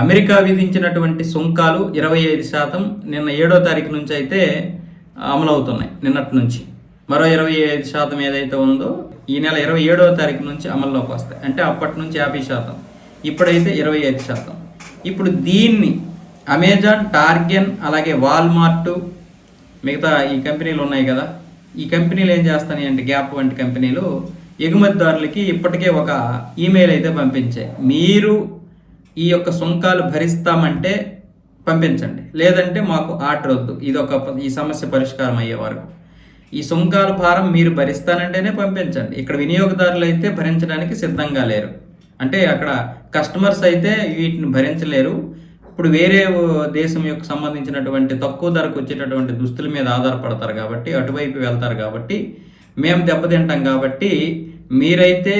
America విధించినటువంటి సుంకాలు ఇరవై ఐదు శాతం నిన్న ఏడో తారీఖు నుంచి అయితే అమలవుతున్నాయి నిన్నటి నుంచి. మరో ఇరవై ఐదు శాతం ఏదైతే ఉందో ఈ నెల ఇరవై ఏడవ తారీఖు నుంచి అమల్లోకి వస్తాయి. అంటే అప్పటి నుంచి యాభై శాతం ఇప్పుడైతే ఇరవై ఐదు శాతం. ఇప్పుడు దీన్ని అమెజాన్ టార్గెన్ అలాగే వాల్మార్ట్ మిగతా ఈ కంపెనీలు ఉన్నాయి కదా ఈ కంపెనీలు ఏం చేస్తాయి అంటే గ్యాప్ వంటి కంపెనీలు ఎగుమతిదారులకి ఇప్పటికే ఒక ఈమెయిల్ అయితే పంపించాయి. మీరు ఈ యొక్క సుంకాలు భరిస్తామంటే పంపించండి. లేదంటే మాకు ఆర్డర్ వద్దు. ఇది ఒక ఈ సమస్య పరిష్కారం అయ్యే వరకు. ఈ సుంకాల భారం మీరు భరిస్తానంటేనే పంపించండి. ఇక్కడ వినియోగదారులు అయితే భరించడానికి సిద్ధంగా లేరు. అంటే అక్కడ కస్టమర్స్ అయితే వీటిని భరించలేరు. ఇప్పుడు వేరే దేశం యొక్క సంబంధించినటువంటి తక్కువ ధరకు వచ్చేటటువంటి దుస్తుల మీద ఆధారపడతారు కాబట్టి అటువైపు వెళ్తారు కాబట్టి మేము దెబ్బతింటాం కాబట్టి మీరైతే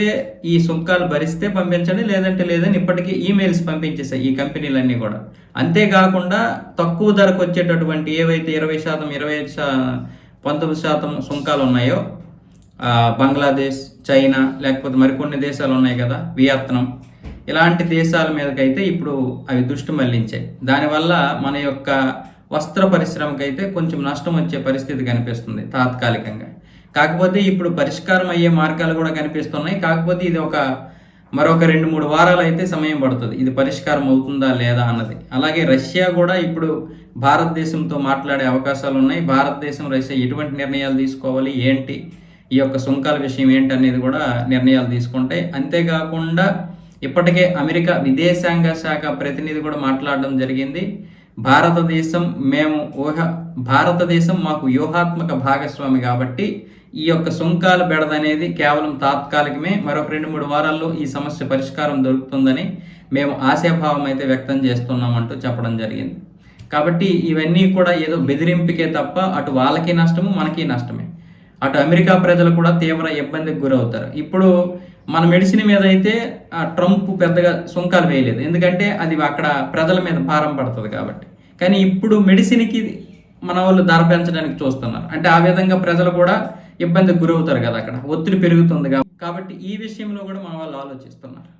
ఈ సుంకాలు భరిస్తే పంపించండి లేదంటే లేదని ఇప్పటికీ ఈమెయిల్స్ పంపించేసాయి ఈ కంపెనీలన్నీ కూడా. అంతేకాకుండా తక్కువ ధరకు వచ్చేటటువంటి ఏవైతే ఇరవై శాతం ఇరవై శా పంతొమ్మిది శాతం సుంకాలు ఉన్నాయో బంగ్లాదేశ్ చైనా లేకపోతే మరికొన్ని దేశాలు ఉన్నాయి కదా వియత్నం. ఇలాంటి దేశాల మీదకైతే ఇప్పుడు అవి దృష్టి మళ్ళించాయి. దానివల్ల మన యొక్క వస్త్ర పరిశ్రమకైతే కొంచెం నష్టం వచ్చే పరిస్థితి కనిపిస్తుంది తాత్కాలికంగా. కాకపోతే ఇప్పుడు పరిష్కారం అయ్యే మార్గాలు కూడా కనిపిస్తున్నాయి. కాకపోతే ఇది ఒక మరొక రెండు మూడు వారాలు అయితే సమయం పడుతుంది. ఇది పరిష్కారం అవుతుందా లేదా అన్నది. అలాగే రష్యా కూడా ఇప్పుడు భారతదేశంతో మాట్లాడే అవకాశాలు ఉన్నాయి. భారతదేశం రష్యా ఎటువంటి నిర్ణయాలు తీసుకోవాలి? ఏంటి? ఈ యొక్క సుంకాల విషయం ఏంటి అనేది కూడా నిర్ణయాలు తీసుకుంటాయి అంతేకాకుండా ఇప్పటికే అమెరికా విదేశాంగ శాఖ ప్రతినిధి కూడా మాట్లాడడం జరిగింది. భారతదేశం మేము ఊహ భారతదేశం మాకు వ్యూహాత్మక భాగస్వామి కాబట్టి ఈ యొక్క సుంకాల బెడద అనేది కేవలం తాత్కాలికమే. మరొక రెండు మూడు వారాల్లో ఈ సమస్య పరిష్కారం దొరుకుతుందని మేము ఆశాభావం అయితే వ్యక్తం చేస్తున్నామంటూ చెప్పడం జరిగింది. కాబట్టి ఇవన్నీ కూడా ఏదో బెదిరింపుకే తప్ప అటు వాళ్ళకి నష్టము మనకి నష్టమే. అటు అమెరికా ప్రజలు కూడా తీవ్ర ఇబ్బందికి గురవుతారు. ఇప్పుడు మన మెడిసిన్ మీద అయితే ట్రంప్ పెద్దగా సుంకాలు వేయలేదు. ఎందుకంటే అది అక్కడ ప్రజల మీద భారం పడుతుంది కాబట్టి. కానీ ఇప్పుడు మెడిసిన్కి మన వాళ్ళు ధర పెంచడానికి చూస్తున్నారు. అంటే ఆ విధంగా ప్రజలు కూడా ఇబ్బందికి గురవుతారు కదా అక్కడ. ఒత్తిడి పెరుగుతుంది కాబట్టి ఈ విషయంలో కూడా మన వాళ్ళు ఆలోచిస్తున్నారు.